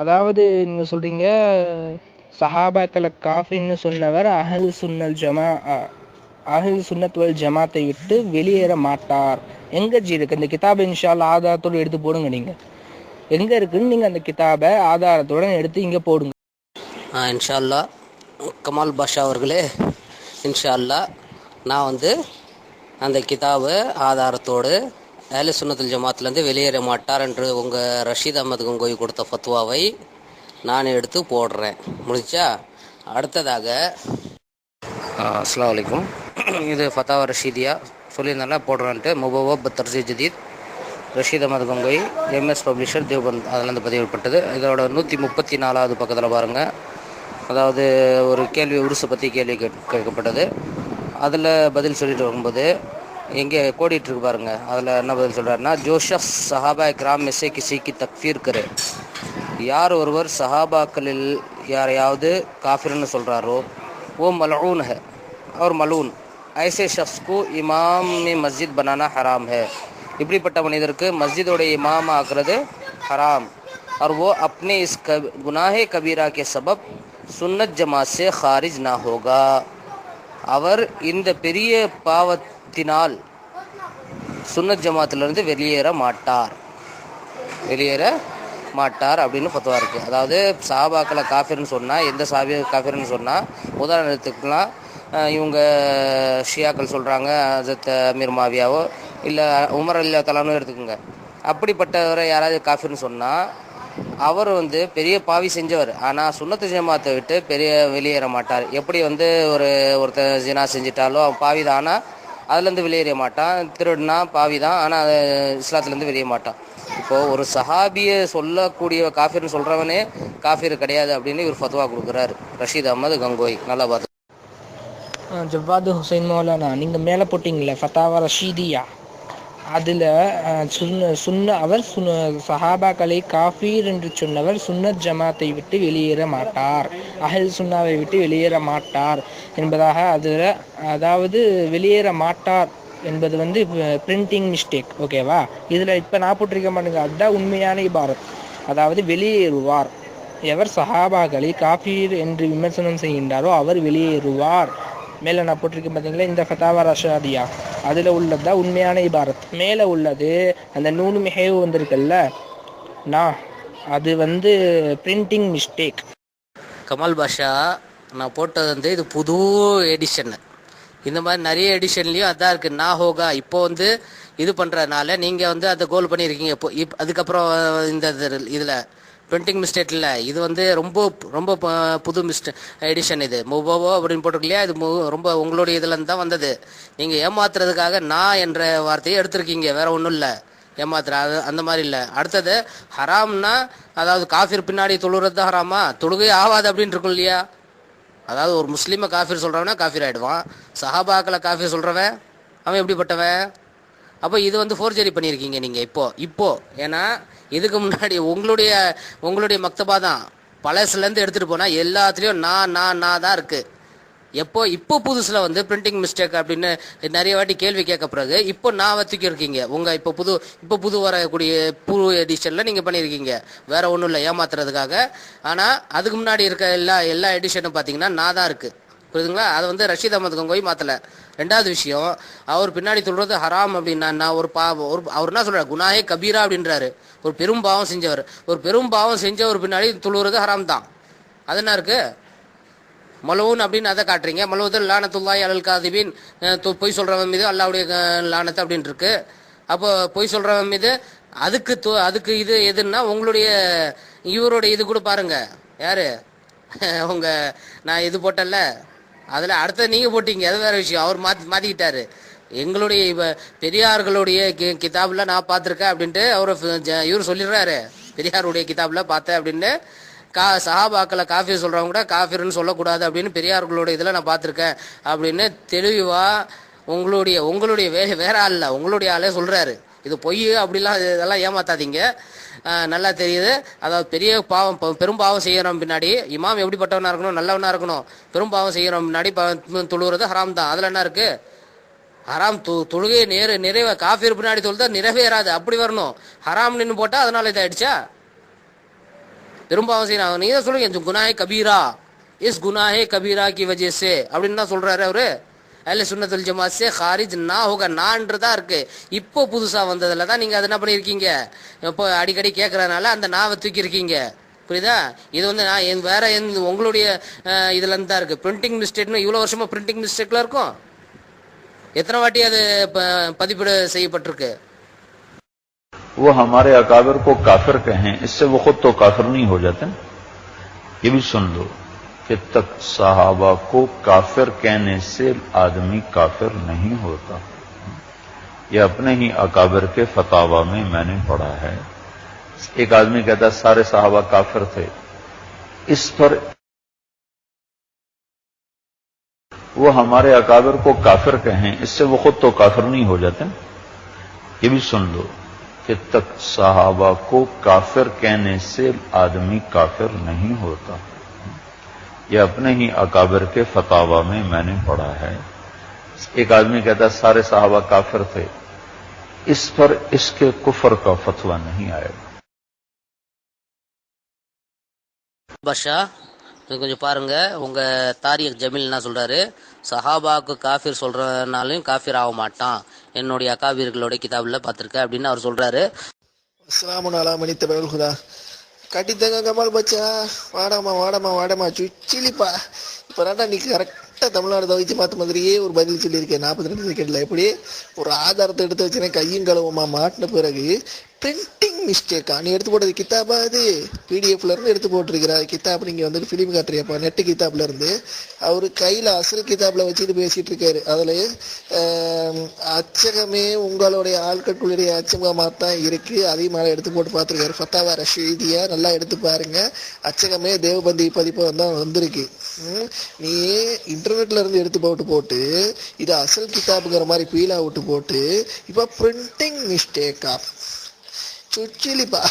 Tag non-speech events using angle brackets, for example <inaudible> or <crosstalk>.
அதாவது நீங்க சொல்றீங்க சஹாபாக்களை காஃபின்னு சொன்னவர் அகல் சுன்னல் ஜமா அகல் சுன்னத்துவல் ஜமாத்தை விட்டு வெளியேற மாட்டார். எங்க ஜி இருக்கு? இந்த கிதாபை இன்ஷால் ஆதாரத்தோடு எடுத்து போடுங்க நீங்க. எங்க இருக்குன்னு நீங்க அந்த கிதாபை ஆதாரத்தோட எடுத்து இங்க போடுங்க. இன்ஷால்லா இன்ஷா அல்லாஹ் கமால் பாஷா அவர்களே இன்ஷா அல்லாஹ் நான் வந்து அந்த கிதாபு ஆதாரத்தோடு அஹ்ல சுன்னத்துல் ஜமாத்லேருந்து வெளியேற மாட்டார் என்று உங்கள் ரஷீத் அகமது கங்கோய் கொடுத்த ஃபத்வாவை நான் எடுத்து போடுறேன். முடிஞ்சா? அடுத்ததாக அஸ்லாம் வலைக்கும் இது ஃபத்தாவா ரஷீதியா? சொல்லியிருந்தால போடுறேன்ட்டு. முபவப் தர்சி ஜதீத் ரஷீத் அகமது கங்கோய் எம்எஸ் பப்ளிஷர் தேவபந்த் அதிலேருந்து பதிவிடப்பட்டது. இதோட நூற்றி முப்பத்தி நாலாவது பக்கத்தில் பாருங்கள் அதாவது ஒரு கேள்வி உருசை பற்றி கேள்வி கேட் கேட்கப்பட்டது. அதில் பதில் சொல்லிட்டு வரும்போது یہ کوٹر پہلے بہت سل جو شخص صحابہ اکرام میں سے کسی کی تکفیر کرے یار اور صحابا کل یار یا کافرو وہ ملعن ہے اور ملون ایسے شخص کو امام مسجد بنانا حرام ہے ابھی پٹ منقد امام آکر حرام اور وہ اپنے اس گناہ قبیرہ کے سبب سنت جماعت سے خارج نہ ہوگا ان பாவத்தினால் சுன்னத் ஜமாத்திலிருந்து வெளியேற மாட்டார். வெளியேற மாட்டார் அப்படின்னு ஃபத்துவா இருக்குது அதாவது சாபாக்களை காஃபிர்னு சொன்னால் எந்த சாபி காஃபிர்னு சொன்னால் உதாரணத்துக்குலாம் இவங்க ஷியாக்கள் சொல்கிறாங்க அஜத் அமீர் மாவியாவோ இல்லை உமர் அல்லா தலானோ எடுத்துக்கோங்க. அப்படிப்பட்டவரை யாராவது காஃபிர்னு சொன்னால் அவர் வந்து பெரிய பாவி செஞ்சவர். ஆனால் சுண்ணத்து ஜமாத்தை விட்டு பெரிய வெளியேற மாட்டார். எப்படி வந்து ஒரு ஒருத்தர் ஜினா செஞ்சிட்டாலோ அவன் பாவி தான் ஆனால் அதுலேருந்து வெளியேற மாட்டான் திருடுனா பாவி தான். ஆனால் இஸ்லாத்துலேருந்து வெளியே மாட்டான் இப்போது ஒரு சஹாபியை சொல்லக்கூடிய காஃபிர்னு சொல்கிறவனே காஃபிர் கிடையாது அப்படின்னு இவர் ஃபத்வா கொடுக்குறாரு. ரஷீத் அகமது கங்கோய். நல்லா பார்த்து. ஜவ்வாது ஹுசைன் மௌலானா நீங்கள் மேலே போட்டிங்களே ஃபத்தாவா ரஷீதியா? அதில் சுன்ன சுன்ன அவர் சுன சஹாபாக்களை காஃபீர் என்று சொன்னவர் சுன்னத் ஜமாத்தை விட்டு வெளியேற மாட்டார். அஹல் சுன்னாவை விட்டு வெளியேற மாட்டார் என்பதாக அதில் அதாவது வெளியேற மாட்டார் என்பது வந்து பிரிண்டிங் மிஸ்டேக் ஓகேவா இதில் இப்போ நான் போட்டிருக்க மாட்டேங்க அதுதான் உண்மையான இபாரத். அதாவது வெளியேறுவார். எவர் சஹாபாக்களை காஃபீர் என்று விமர்சனம் செய்கின்றாரோ அவர் வெளியேறுவார். மேலே நான் போட்டிருக்கேன் பார்த்தீங்களா இந்த ஃபதாவா ரஷாதியா. அதில் உள்ளது தான் உண்மையான இபாரத். மேலே உள்ளது அந்த நூல் மிகைவு வந்திருக்குல்ல? நான் அது வந்து பிரிண்டிங் மிஸ்டேக் கமல் பாஷா நான் போட்டது வந்து இது புது எடிஷன் இந்த மாதிரி நிறைய எடிஷன்லேயும் அதான் இருக்குது நான் ஹோகா இப்போ வந்து இது பண்ணுறதுனால நீங்கள் வந்து அதை கோல் பண்ணியிருக்கீங்க. இப்போ இப் அதுக்கப்புறம் இந்த இதில். பிரிண்டிங் மிஸ்டேக் இல்லை. இது வந்து ரொம்ப ரொம்ப புது மிஸ்டே எடிஷன் இது. மூவோவோ அப்படின்னு போட்டிருக்கலையா இது ரொம்ப உங்களுடைய இதுலேருந்து தான் வந்தது. நீங்கள் ஏமாத்துறதுக்காக நான் என்ற வார்த்தையை எடுத்திருக்கீங்க. வேற ஒன்றும் இல்லை. ஏமாத்துற அது அந்த மாதிரி இல்லை. அடுத்தது ஹராம்னா அதாவது காஃபிர் பின்னாடி தொழுறது தான் ஹராமா? தொழுகை ஆகாது அப்படின்னு இருக்கும் இல்லையா? அதாவது ஒரு முஸ்லீமை காஃபிர் சொல்கிறவனா காஃபிர் ஆகிடுவான் சஹாபாக்களை காஃபிர் சொல்கிறவன் அவன் எப்படிப்பட்டவன்? அப்போ இது வந்து ஃபோர்ஜரி பண்ணியிருக்கீங்க நீங்கள் இப்போ. இப்போ. ஏன்னா இதுக்கு முன்னாடி உங்களுடைய உங்களுடைய மக்தபா தான். பழசுலேருந்து எடுத்துகிட்டு போனால் எல்லாத்துலேயும் நான் நான் நான் தான் இருக்குது எப்போ இப்போ புதுசில் வந்து பிரிண்டிங் மிஸ்டேக் அப்படின்னு நிறைய வாட்டி கேள்வி கேட்க பிறகு இப்போ நான் தூக்கி இருக்கீங்க. உங்கள் இப்போ புது இப்போ புது வரக்கூடிய புது எடிஷனில் நீங்கள் பண்ணியிருக்கீங்க. வேற ஒன்றும் இல்லை ஏமாத்துறதுக்காக. ஆனால் அதுக்கு முன்னாடி இருக்க எல்லா எல்லா எடிஷனும் பார்த்தீங்கன்னா நான் தான் இருக்குது புரியுதுங்களா? அதை வந்து ரஷீத் அகமது கங்கோய் மாற்றலை ரெண்டாவது விஷயம் அவர் பின்னாடி சொல்கிறது ஹராம் அப்படின்னா நான் ஒரு பா ஒரு அவர் என்ன சொல்கிறார் குனாஹே கபீரா அப்படின்றாரு. ஒரு பெரும் பாவம் செஞ்சவர். ஒரு பெரும் பாவம் செஞ்சவர் பின்னாடி துழுவுறது ஹராம் தான். அது என்ன இருக்குது மலவுன் அப்படின்னு அதை காட்டுறீங்க. மலூதல் லானத்துல்லாய் அலல் காதிபின் து- பொய் சொல்றவன் மீது அல்லாவுடைய லானத்து அப்படின்ட்டு இருக்கு. அப்போ பொய் சொல்றவன் மீது அதுக்கு து- அதுக்கு இது எதுன்னா உங்களுடைய இவருடைய இது கூட பாருங்க. யாரு? <laughs> உங்க நான் இது போட்டல அதில் அடுத்தது நீங்கள் போட்டீங்க. அது வேறு விஷயம். அவர் மாத்தி மாற்றிக்கிட்டாரு எங்களுடைய பெரியார்களுடைய கி- கிதாப்ல நான் பார்த்துருக்கேன் அப்படின்ட்டு அவர் இவர் சொல்லிடுறாரு. பெரியாருடைய கிதாபில் பார்த்தேன் அப்படின்னு. கா சஹாபாக்களை காஃபிர் சொல்கிறவங்க கூட காஃபிர்னு சொல்லக்கூடாது அப்படின்னு பெரியார்களுடைய இதில் நான் பார்த்துருக்கேன் அப்படின்னு தெளிவாக உங்களுடைய உங்களுடைய வே வேற ஆள் இல்லை உங்களுடைய ஆளே சொல்கிறாரு இது பொய் அப்படிலாம் இதெல்லாம் ஏமாத்தாதீங்க. நல்லா தெரியுது. அதாவது பெரிய பாவம் பெரும் பாவம் செய்யறோம் பின்னாடி இமாம் எப்படிப்பட்டவனா இருக்கணும் நல்லவனா இருக்கணும். பெரும் பாவம் செய்யறோம் பின்னாடி தொழுகிறது ஹராம் தான். அதில் என்ன இருக்குது ஹராம் து தொழுகை நேர நிறைவே காஃபிர் பின்னாடி தொழுதா நிறைவேறாது அப்படி வரணும். ஹராம் நின்று போட்டா அதனால இதாயிடுச்சா? பெரும்பாவம் செய்யறாங்க நீங்க சொல்லுங்க குனாஹே கபீரா. இஸ் குனாஹே கபீரா கி வஜே சே. அப்படின்னு தான் சொல்றாரு அவரு. அஹ்ல சுன்னத்துல் ஜமாத் சே ஹாரிஜ் நா ஹோக நான்றதா இருக்கு இப்போ புதுசா வந்ததுல தான் நீங்க அதை என்ன பண்ணிருக்கீங்க இப்போ அடிக்கடி கேட்கறதுனால அந்த நாவை தூக்கி இருக்கீங்க புரியுதா இது வந்து நான் என் வேற எந்த உங்களுடைய அஹ், இதுல இருந்து தான் இருக்கு பிரிண்டிங் மிஸ்டேக்னு இவ்வளவு வருஷமா பிரிண்டிங் மிஸ்டேக்ல இருக்கும் எத்தனை வாட்டி அது ப- பதிப்பீடு செய்யப்பட்டிருக்கு वो हमारे अकाबर को काफिर कहें इससे वो खुद तो काफिर नहीं हो जाते ना। ये भी सुन लो کہ تک صحابہ کو کافر کہنے سے آدمی کافر نہیں ہوتا۔ یہ اپنے ہی اکابر کے فتوا میں میں نے پڑھا ہے۔ ایک آدمی کہتا ہے، سارے صحابہ کافر تھے۔ اس پر وہ ہمارے اکابر کو کافر کہیں، اس سے وہ خود تو کافر نہیں ہو جاتے۔ ہیں یہ بھی سن لو کہ تک صحابہ کو کافر کہنے سے آدمی کافر نہیں ہوتا۔ یہ اپنے ہی اکابر کے فتوا میں میں نے پڑھا ہے۔ ایک آدمی کہتا ہے سارے صحابہ کافر تھے۔ اس پر اس کے کفر کا கட்டித்தங்க கமல் பச்சா? வாடாமா வாடாமா வாடாமா. சுச்சிலிப்பா இப்போ நீ கரெக்டாக தமிழ்நாடு தவிச்சு பார்த்த மாதிரியே ஒரு பதில் சொல்லியிருக்கேன். நாற்பத்தி ரெண்டு செகண்டில் எப்படி ஒரு ஆதாரத்தை எடுத்து வச்சுனே கையும் கழுவுமா மாட்டின பிறகு பிரிண்டிங் மிஸ்டேக்கா நீ எடுத்து போட்டது கித்தாபா அது பிடிஎஃப்ல இருந்து எடுத்து போட்டிருக்கிறா கித்தாப் நீங்க வந்து ஃபிலிம் காட்டுறியாப்பா? நெட்டு கித்தாப்ல இருந்து. அவரு கையில அசல் கித்தாப்ல வச்சுட்டு பேசிட்டு இருக்காரு. அதுல அச்சகமே உங்களுடைய ஆட்களுடைய அச்சகமா தான் இருக்கு. அதையும் மேலே எடுத்து போட்டு பார்த்துருக்காரு. ஃபத்தாவா ரஷீதியா நல்லா எடுத்து பாருங்க. அச்சகமே தேவபந்தி பதிப்பு தான் வந்திருக்கு. நீ இன்டர்நெட்ல இருந்து எடுத்து போட்டு போட்டு இது அசல் கித்தாப்புங்கிற மாதிரி பீலா விட்டு போட்டு இப்போ பிரிண்டிங் மிஸ்டேக்கா சுச்சிலிப்பா